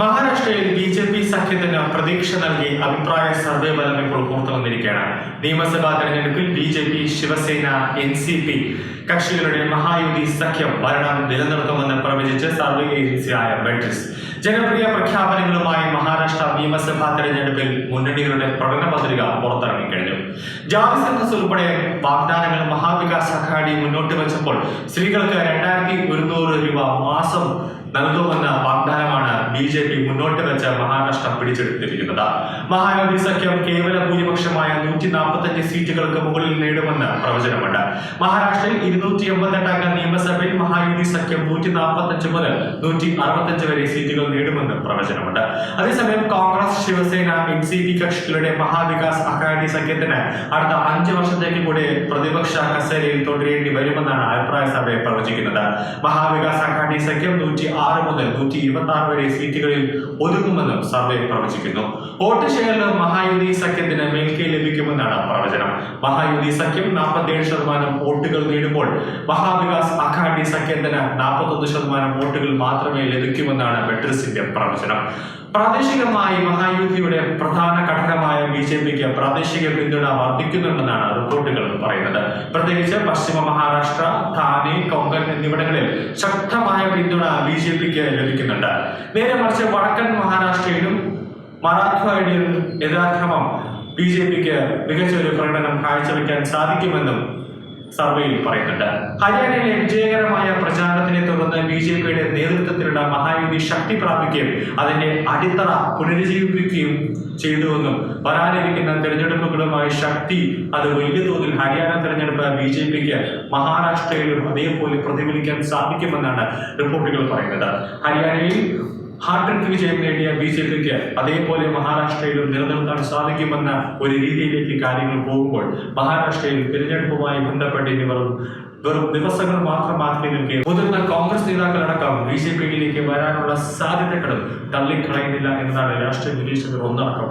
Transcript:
മഹാരാഷ്ട്രയിൽ B J P സഖ്യത്തിന് പ്രതീക്ഷ നൽകി അഭിപ്രായ സർവേ ഫലം ഇപ്പോൾ പുറത്തു വന്നിരിക്കുകയാണ്. നിയമസഭാ തെരഞ്ഞെടുപ്പിൽ B J P Shivsena N C P കക്ഷികളുടെ മഹായുതി സഖ്യം ഭരണം നിലനിർത്തുമെന്ന് പ്രവചിച്ച് സർവേ ഏജൻസിയായ ബെഡ്രിസ് ജനപ്രിയ പ്രഖ്യാപനങ്ങളുമായി മഹാരാഷ്ട്ര നിയമസഭാ തെരഞ്ഞെടുപ്പിൽ മുന്നണികളുടെ പ്രകടന പത്രിക പുറത്തിറങ്ങിക്കഴിഞ്ഞു ജാതി ഉൾപ്പെടെ വാഗ്ദാനങ്ങൾ മഹാവികാസ് അഘാടി മുന്നോട്ട് വെച്ചപ്പോൾ സ്ത്രീകൾക്ക് രണ്ടായിരത്തി ഒരുന്നൂറ് രൂപ മാസം നൽകുമെന്ന വാഗ്ദാനമാണ് ബി ജെ പി മുന്നോട്ട് വെച്ച മഹാരാഷ്ട്ര പിടിച്ചെടുത്തിരിക്കുന്നത്. മഹാനദി സഖ്യം കേവല ഭൂരിപക്ഷമായ നൂറ്റി നാൽപ്പത്തഞ്ച് സീറ്റുകൾക്ക് മുകളിൽ നേടുമെന്ന് പ്രവചനമുണ്ട്. മഹാരാഷ്ട്രയിൽ ഇരുന്നൂറ്റി എൺപത്തെട്ട് അംഗ നിയമസഭയിൽ മഹായുതി സഖ്യം നൂറ്റി നാൽപ്പത്തഞ്ച് മുതൽ നൂറ്റി അറുപത്തഞ്ച് വരെ സീറ്റുകൾ നേടുമെന്ന് പ്രവചനമുണ്ട്. അതേസമയം Congress Shiv Sena N C P കക്ഷികളുടെ മഹാവികാസ് അഘാടി സഖ്യത്തിന് അടുത്ത അഞ്ച് വർഷത്തേക്ക് കൂടി പ്രതിപക്ഷ കസേരയിൽ തുടരേണ്ടി വരുമെന്നാണ് അഭിപ്രായ സഭയെ പ്രവചിക്കുന്നത്. മഹാവികാസ് അഘാടി സഖ്യം നൂറ്റി ആറ് മുതൽ നൂറ്റി ഇരുപത്തി ആറ് വരെ സീറ്റുകളിൽ ഒതുങ്ങുമെന്നും സർവേ പ്രവചിക്കുന്നു. വോട്ട് ഷെയറിൽ മഹായുതി സഖ്യത്തിന് മേൽക്കൈ ലഭിക്കുമെന്നാണ് പ്രവചനം. മഹായുതി സഖ്യം നാൽപ്പത്തിയേഴ് ശതമാനം വോട്ടുകൾ നേടുമ്പോൾ മഹാവികാസ് അഘാടി സഖ്യത്തിന് നാൽപ്പത്തൊന്ന് ശതമാനം വോട്ടുകൾ മാത്രമേ ലഭിക്കുമെന്നാണ് മെട്രിസിന്റെ പ്രവചനം. പ്രാദേശികമായി മഹായുദ്ധിയുടെ പ്രധാന ഘടകമായ ബി ജെ പിക്ക് പ്രാദേശിക പിന്തുണ വർദ്ധിക്കുന്നുണ്ടെന്നാണ് റിപ്പോർട്ടുകൾ പറയുന്നത്. പ്രത്യേകിച്ച് പശ്ചിമ മഹാരാഷ്ട്ര ധാനെ കൊങ്കൺ എന്നിവിടങ്ങളിൽ ശക്തമായ പിന്തുണ ബി ജെ പിക്ക് ലഭിക്കുന്നുണ്ട്. നേരെ മറിച്ച് വടക്കൻ മഹാരാഷ്ട്രയിലും മറാഠ്വാഡയിലും യഥാക്രമം ബി ജെ പിക്ക് മികച്ച ഒരു പ്രകടനം കാഴ്ചവെക്കാൻ സാധിക്കുമെന്നും സർവേയിൽ പറയുന്നുണ്ട്. ഹരിയാനയിലെ വിജയകരമായ പ്രചാരണത്തിനെ തുടർന്ന് ബി ജെ പിയുടെ നേതൃത്വത്തിലുള്ള മഹായുതി ശക്തി പ്രാപിക്കുകയും അതിന്റെ അടിത്തറ പുനരുജ്ജീവിപ്പിക്കുകയും ചെയ്തുവെന്നും വരാനിരിക്കുന്ന തെരഞ്ഞെടുപ്പുകളുമായി ശക്തി അത് വലിയ തോതിൽ ഹരിയാന തെരഞ്ഞെടുപ്പ് ബി ജെ പിക്ക് മഹാരാഷ്ട്രയിലും അതേപോലെ പ്രതിഫലിക്കാൻ സാധിക്കുമെന്നാണ് റിപ്പോർട്ടുകൾ പറയുന്നത്. ഹരിയാനയിൽ ഹാർട്രിക് വിജയം നേടിയ ബി ജെ പിക്ക് അതേപോലെ മഹാരാഷ്ട്രയിലും നിലനിർത്താൻ സാധിക്കുമെന്ന ഒരു രീതിയിലേക്ക് കാര്യങ്ങൾ പോകുമ്പോൾ മഹാരാഷ്ട്രയിൽ തിരഞ്ഞെടുപ്പുമായി ബന്ധപ്പെട്ട് ഇനി വെറും വെറും ദിവസങ്ങൾ മാത്രം മാറ്റി നിൽക്കെ. മുതിർന്ന കോൺഗ്രസ് നേതാക്കളടക്കം ബി ജെ പിയിലേക്ക് വരാനുള്ള സാധ്യതകളും തള്ളിക്കളയുന്നില്ല എന്നതാണ് രാഷ്ട്രീയ നിരീക്ഷകർ ഒന്നടക്കം.